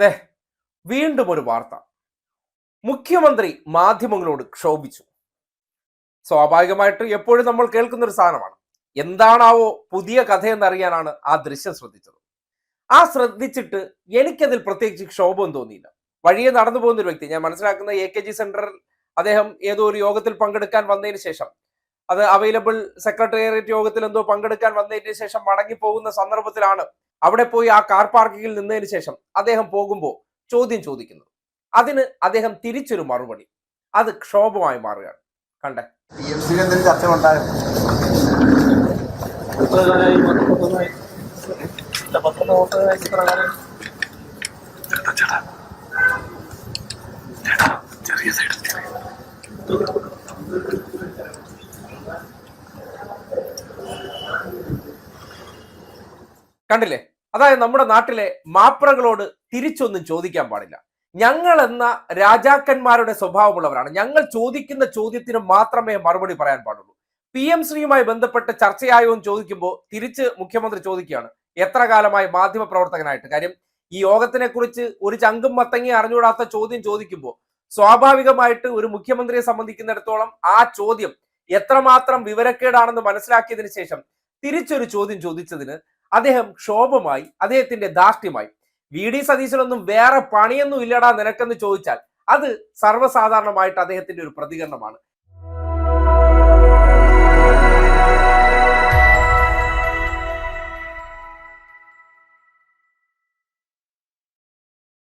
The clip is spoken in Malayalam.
ദേ വീണ്ടും ഒരു വാർത്ത. മുഖ്യമന്ത്രി മാധ്യമങ്ങളോട് ക്ഷോഭിച്ചു. സ്വാഭാവികമായിട്ട് എപ്പോഴും നമ്മൾ കേൾക്കുന്ന ഒരു സാധനമാണ്. എന്താണാവോ പുതിയ കഥയെന്നറിയാനാണ് ആ ദൃശ്യം ശ്രദ്ധിച്ചത്. ആ ശ്രദ്ധിച്ചിട്ട് എനിക്കതിൽ പ്രത്യേകിച്ച് ക്ഷോഭം തോന്നിയില്ല. വഴിയെ നടന്നു പോകുന്ന ഒരു വ്യക്തി ഞാൻ മനസ്സിലാക്കുന്ന എ കെ ജി സെന്ററിൽ അദ്ദേഹം ഏതോ ഒരു യോഗത്തിൽ പങ്കെടുക്കാൻ വന്നതിന് ശേഷം അത് അവൈലബിൾ സെക്രട്ടേറിയറ്റ് യോഗത്തിൽ എന്തോ പങ്കെടുക്കാൻ വന്നതിന് ശേഷം മടങ്ങി പോകുന്ന സന്ദർഭത്തിലാണ് അവിടെ പോയി ആ കാർ പാർക്കിങ്ങിൽ നിന്നതിന് ശേഷം അദ്ദേഹം പോകുമ്പോൾ ചോദ്യം ചോദിക്കുന്നു. അതിന് അദ്ദേഹം തിരിച്ചൊരു മറുപടി. അത് ക്ഷോഭമായി മാറുകയാണ്. കണ്ടേ? ചർച്ച ഉണ്ടാകും കണ്ടില്ലേ? അതായത് നമ്മുടെ നാട്ടിലെ മാപ്രകളോട് തിരിച്ചൊന്നും ചോദിക്കാൻ പാടില്ല. ഞങ്ങൾ എന്ന രാജാക്കന്മാരുടെ സ്വഭാവമുള്ളവരാണ്. ഞങ്ങൾ ചോദിക്കുന്ന ചോദ്യത്തിന് മാത്രമേ മറുപടി പറയാൻ പാടുള്ളൂ. പി എം ശ്രീയുമായി ബന്ധപ്പെട്ട് ചർച്ചയായോ എന്ന് ചോദിക്കുമ്പോൾ തിരിച്ച് മുഖ്യമന്ത്രി ചോദിക്കുകയാണ്. എത്ര കാലമായി മാധ്യമ പ്രവർത്തകനായിട്ട്? കാര്യം ഈ യോഗത്തിനെ കുറിച്ച് ഒരു ചങ്കും മത്തങ്ങി അറിഞ്ഞുകൂടാത്ത ചോദ്യം ചോദിക്കുമ്പോൾ സ്വാഭാവികമായിട്ട് ഒരു മുഖ്യമന്ത്രിയെ സംബന്ധിക്കുന്നിടത്തോളം ആ ചോദ്യം എത്രമാത്രം വിവരക്കേടാണെന്ന് മനസ്സിലാക്കിയതിന് ശേഷം തിരിച്ചൊരു ചോദ്യം ചോദിച്ചതിന് അദ്ദേഹം ക്ഷോഭമായി അദ്ദേഹത്തിന്റെ ധാർഷ്ട്യമായി വി. ഡി. സതീശനൊന്നും വേറെ പണിയൊന്നും ഇല്ലടാ നിനക്കെന്ന് ചോദിച്ചാൽ അത് സർവസാധാരണമായിട്ട് അദ്ദേഹത്തിന്റെ ഒരു പ്രതികരണമാണ്.